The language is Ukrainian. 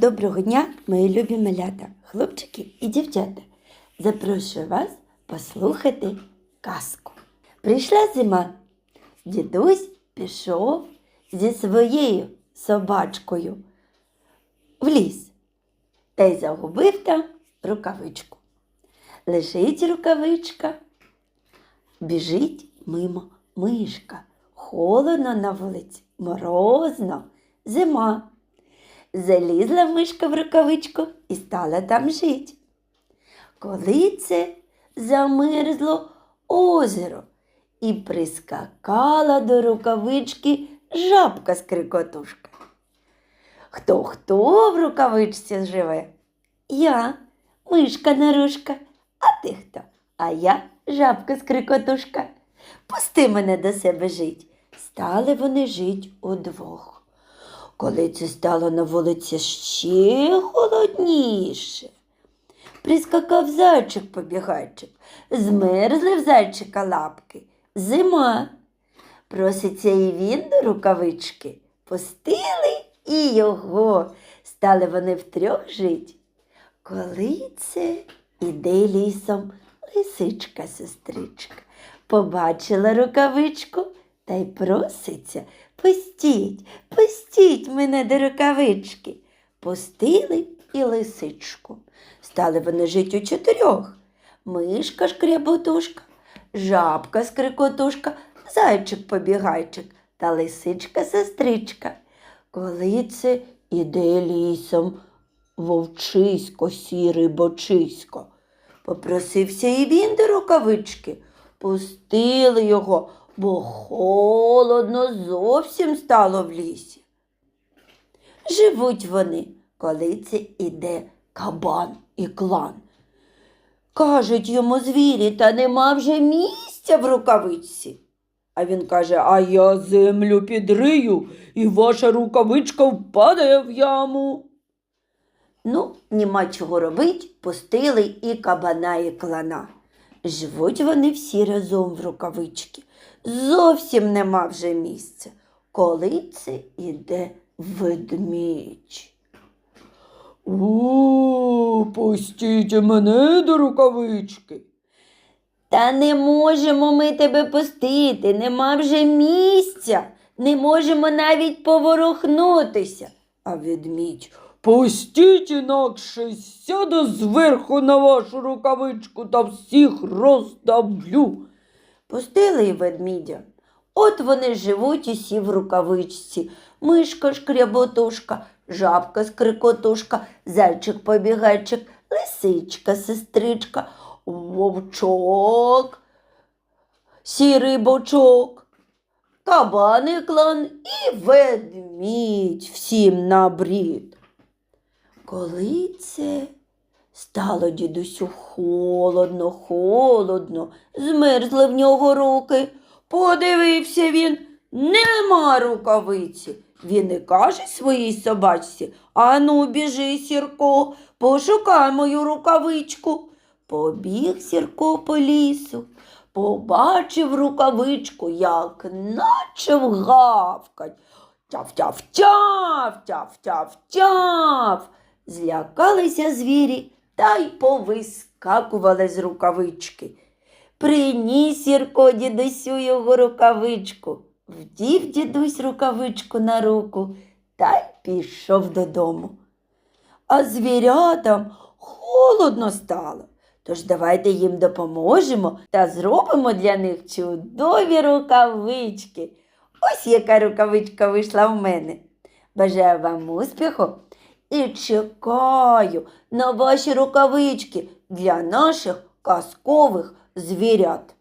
Доброго дня, мої любі малята, хлопчики і дівчата. Запрошую вас послухати казку. Прийшла зима. Дідусь пішов зі своєю собачкою в ліс та й загубив там рукавичку. Лежить рукавичка, біжить мимо мишка. Холодно на вулиці, морозно, зима. Залізла мишка в рукавичку і стала там жить. Коли це замерзло озеро і прискакала до рукавички жабка з крикотушка. Хто хто в рукавичці живе? Я, мишка нарушка, а ти хто? А я жабка з крикотушка. Пусти мене до себе жить. Стали вони жить удвох. Коли це стало на вулиці ще холодніше. Прискакав зайчик побігайчик, змерзли в зайчика лапки. Зима. Проситься і він до рукавички. Пустили і його. Стали вони втрьох жить. Коли це іде лісом лисичка сестричка. Побачила рукавичку та й проситься. Пустіть, пустіть мене до рукавички. Пустили і лисичку. Стали вони жить у чотирьох. Мишка шкряботушка, жабка скрикотушка, зайчик побігайчик та лисичка сестричка. Коли це іде лісом вовчисько, сірий бочисько. Попросився і він до рукавички. Пустили його, бо холодно зовсім стало в лісі. Живуть вони, коли це іде кабан і клан. Кажуть йому звірі, та нема вже місця в рукавичці. А він каже, а я землю підрию, і ваша рукавичка впаде в яму. Ну, нема чого робить, пустили і кабана, і клана. Живуть вони всі разом в рукавички. Зовсім нема вже місця. Коли це іде ведмідь. У, пустіть мене до рукавички. Та не можемо ми тебе пустити, нема вже місця, не можемо навіть поворухнутися. А ведмідь, пустіть інакше, сяду зверху на вашу рукавичку та всіх роздавлю. Пустили й ведмідя. От вони живуть усі в рукавичці. Мишка шкряботушка, жабка скрикотушка, зайчик побігайчик, лисичка, сестричка, вовчок, сірий бочок, кабаний клан і ведмідь всім на брід. Коли це стало дідусю холодно, холодно, змерзли в нього руки. Подивився він, нема рукавиці. Він і каже своїй собачці Ану, біжи, Сірко, пошукай мою рукавичку. Побіг Сірко по лісу, побачив рукавичку, як наче вгавкать. Тяв-тяв-тяв, тяв-тяв-тяв. Злякалися звірі та й повискакували з рукавички. Приніс Сірко дідусю його рукавичку. Вдів дідусь рукавичку на руку та й пішов додому. А звірятам холодно стало. Тож давайте їм допоможемо та зробимо для них чудові рукавички. Ось яка рукавичка вийшла в мене. Бажаю вам успіху і чекаю на ваші рукавички для наших казкових звірят.